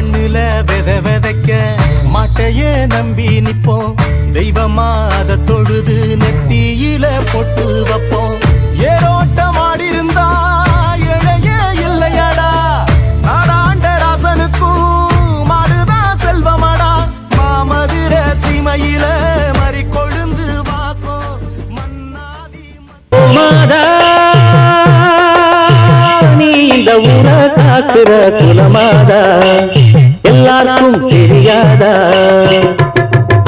மண்ணுல வித விதைக்க மாட்டையே நம்பி நிப்போம். தெய்வமா அதை தொழுது நெத்தியில பொட்டு வைப்போம். ஏரோட்டம் ஆடிருந்தா இழையே இல்லையாடா. நாடாண்ட ராசனுக்கும் மாடுதான் செல்வமாடா. மாமதுர சீமையில மறி கொழுந்து வாசம். மன்னாதி மண் மாதா நீ இந்த உலக காக்கிற குலமாதா எல்லாருக்கும் தெரியாதா?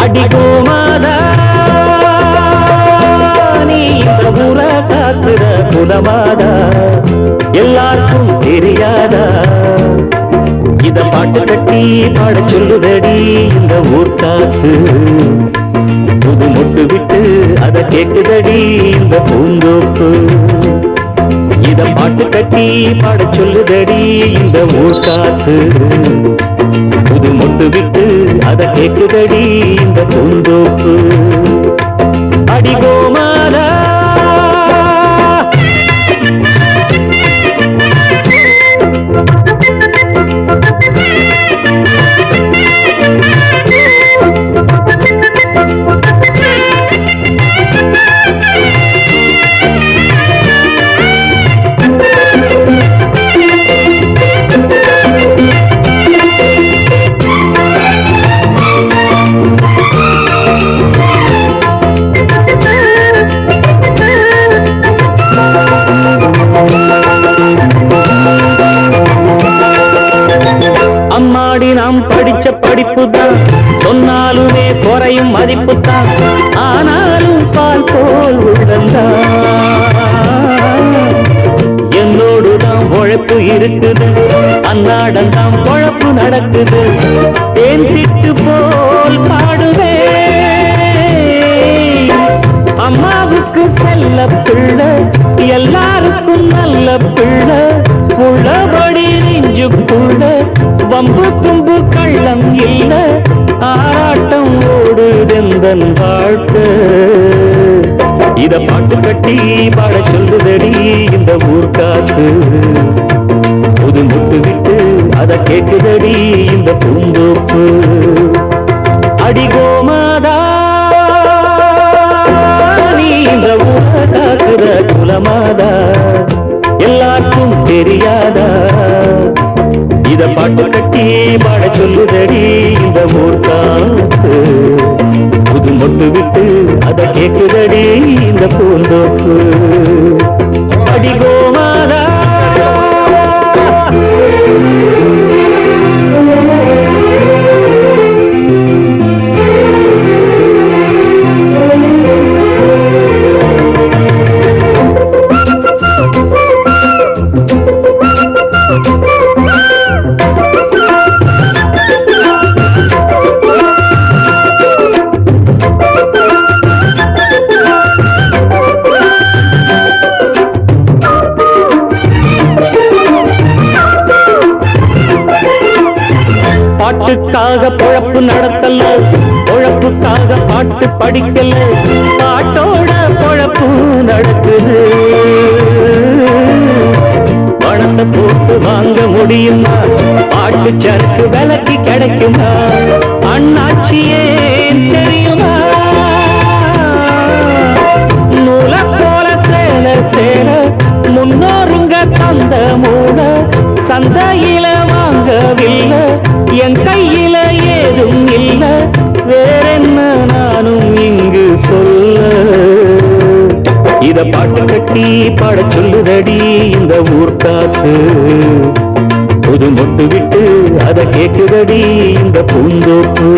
அடிகோமாதா நீ இந்த ஊரை காக்குற குலமாதா எல்லாருக்கும் தெரியாதா? இத பாட்டு கட்டி பாட சொல்லுதடி இந்த ஊர் காத்து. புது முட்டு விட்டு அதை கேட்டுதடி இந்த பூந்தோப்பு. கூண்டு கட்டி பாட சொல்லுதடி இந்த ஊர் காத்து. புது முட்டு விட்டு அதை கேட்குதடி இந்த பூந்தோப்பு. நாம் படிச்ச படிப்பு தான் சொன்னாலுமே குறையும் மதிப்பு தான் ஆனாலும் பால் போல் என்னோடு தான் உழைப்பு இருக்குது. அன்னாடம் தான் பொழப்பு நடக்குது. தேன் சிட்டு போல் பாடுவே அம்மாவுக்கு செல்ல பிள்ளை எல்லாருக்கும் நல்ல பிள்ளை. உள்ளபடி நெஞ்சுக்குள்ள வம்பு தும்பு கள்ளம் இல்ல ஆராட்டம் ஓடுதெந்தன் வாழ்க்கை இத பாட்டு கட்டி பாட சொல்லுதடி இந்த ஊர்காத்து. புது முட்டு விட்டு அதை கேக்குதடி இந்த பூந்தோப்பு. அடிகோமாதா நீ இந்த ஊரை காக்குற குலமாதா. எல்லாருக்கும் தெரியாதா? இத பாட்டு கட்டி பாட பாட்டுக்காக பொழப்பு நடத்தல பொழப்புக்காக பாட்டு படிக்கல பாட்டோட பொழப்பு நடக்குது. பணத்தை போட்டு வாங்க முடியுமா? பாட்டு சரக்கு விலக்கி கிடைக்குமா? அண்ணாச்சியே தெரியுமா? நூல போல சேல சேல முன்னோருங்க தந்த மூல சந்தையில் இத பாட்டு கட்டி பாட சொல்லுதடி இந்த ஊர் காத்து. புது மொட்டு விட்டு அதை கேட்குதடி இந்த பூந்தோப்பு.